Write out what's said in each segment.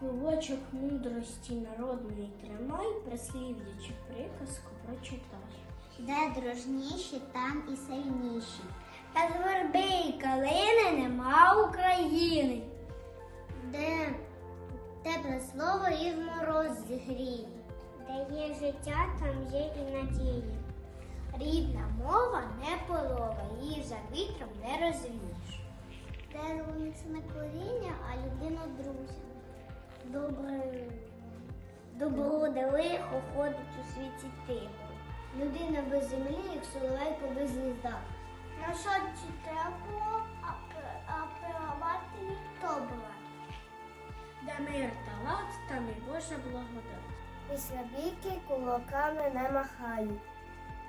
Клубочок мудрості народної тримай, прислів'ячи приказку прочитай. Де дружніші, там і сильніші. Та з й калини нема України. Де тепле слово і в мороз зігріє. Де є життя, там є і надія. Рідна мова не полова, її за вітром не розвієш. Дерево міцне коріння, а людина друзі. Добре, добро де лихо ходить у світі тихо. Людина без землі, як соловейко без гнізда. На шоці тепло, а, пе- а перемати ніхто була. Де мир та лад, там і Божа благодать. Після бійки кулаками не махають.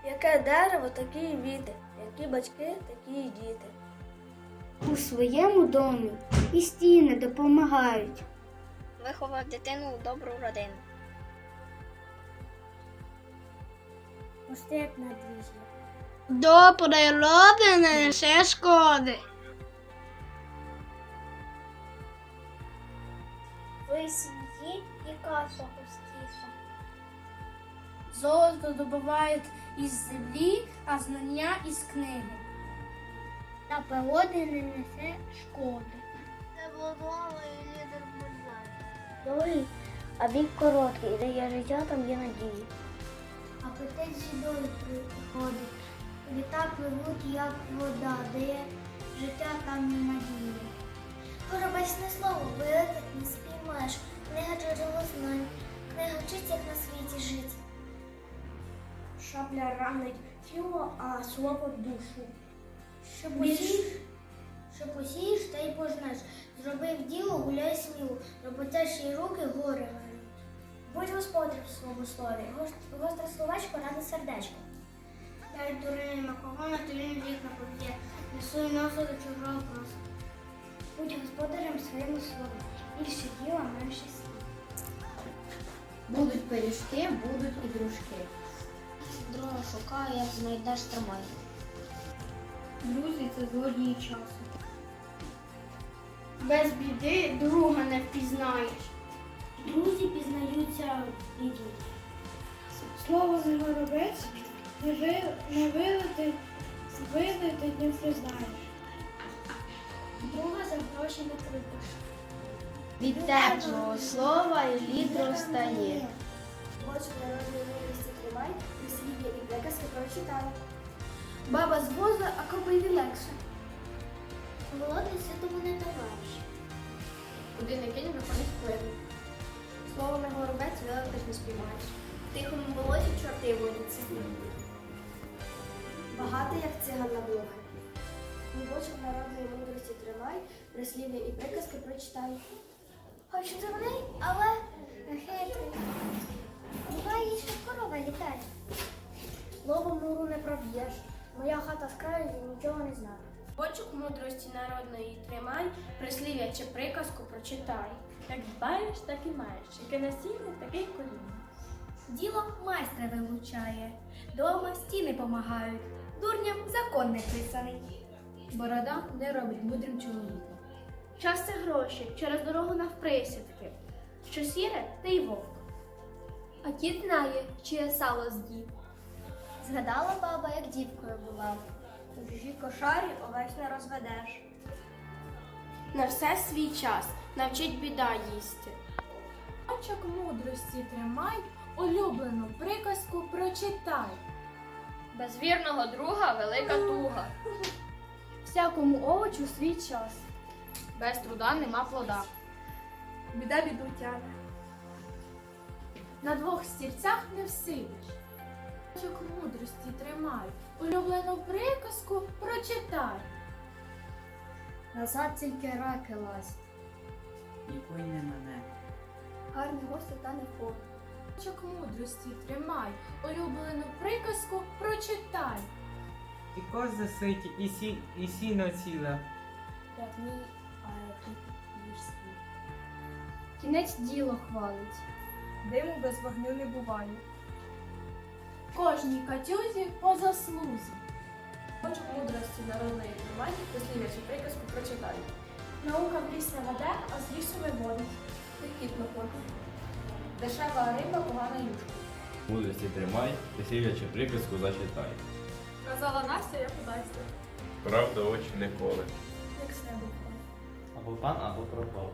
Яке дерево, такі й віти, які батьки, такі й діти. У своєму домі і стіни допомагають. Виховав дитину у добру родину. Пусти як на двіжі. До природи не несе шкоди. Ви сім'ї і каша густіша. Золото добувають із землі, а знання із книги. Та погоди не несе шкоди. Це благова і лідер. Довгий, а вік короткий, де є життя, там є надії. Апетит жідою приходить. Літа пливуть, як вода, де є життя, там є надія. Горобечне слово вилетить не спіймаєш. Книга джерело знань. Книга вчить, як на світі жити. Шабля ранить тіло, а слово душу. Що посієш, що посієш, та й пожнеш. Зробив діло, гуляй сміло, роботящі руки гори гаруть. Будь господар в своєму слові, гост- гостре словечко, ради сердечко. Дай дурима, кого на тобі вікна поб'є, несуй носа до чужого просто. Будь господарем в своєму слові, більше діла, менше слів. Будуть пиріжки, будуть і дружки. Друга шукає, як знайдеш тримай. Друзі, це злодії часу. Без біди друга не впізнаєш. Друзі пізнаються в біді. Слово не горобець, не, ви, не вилити, вилити не признаєш. Друга за гроші не прийдеш. Від теплого слова і лід розтає. Бочку народної мудрості тримай, прислів'я і приказки прочитай. Баба з воза, а кобилі легше. Голодний святому не товариш. Куди не кинь, виходить вплив. Слово не горобець, вилити ж не спіймаєш. В тихому болоті чорти водяться. Багато, як циган на блоги. Бочок народної мудрості тримай, прислів'я і приказки прочитай. Хоч дурний, але хитрий. Буває, що корова літає. Слово муру не проб'єш. Моя хата з краю і нічого не знає. Почок мудрості народної тримай, прислів'я чи приказку прочитай. Як дбаєш, так і маєш. Яке насіння, таке й коріння. Діло майстра вилучає, дома стіни помагають, дурням закон не писаний. Борода не робить мудрим чоловіком. Час це гроші, через дорогу навприсядки. Що сіре, те й вовк. А кіт знає, чиє сало з'їв. Згадала баба, як дівкою була. У чужій кошарі овець не розведеш. На все свій час навчить біда їсти. Очок мудрості тримай, улюблену приказку прочитай. Без вірного друга велика туга. Всякому овочу свій час. Без труда нема плода. Біда біду тяне. На двох стільцях не всидиш. Мудрості тримай, улюблену приказку прочитай. Назад тільки раки лазять. Нікой не мене. Гарний гості та не фон. Очок мудрості тримай, улюблену приказку прочитай. І коза ситі, і, сі, і сіно ціле. Як мій, а тут вірський. Кінець діло хвалить. Диму без вогню не буває. Кожній катюзі по заслузі. Очок мудрості народної тримай, дослів'я чи приказку прочитай. Наука в ліс не веде, а з лісу виводить. Кіт лопотний. Дешева риба, погана юшка. Мудрості тримай, прислів'я чи приказку зачитай. Казала Настя, я подасться. Правда очі не коле. Як з неба. Або пан, або пропав.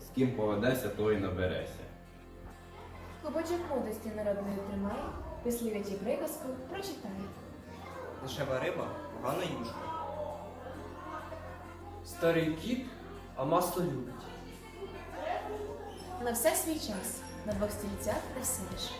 З ким поведеся, то й набереся. Клубочок мудрості народної тримай, прислів'я приказку прочитає. Дешева риба, погана юшка. Старий кіт, а масло любить. На все свій час, на двох стільцях не сидиш.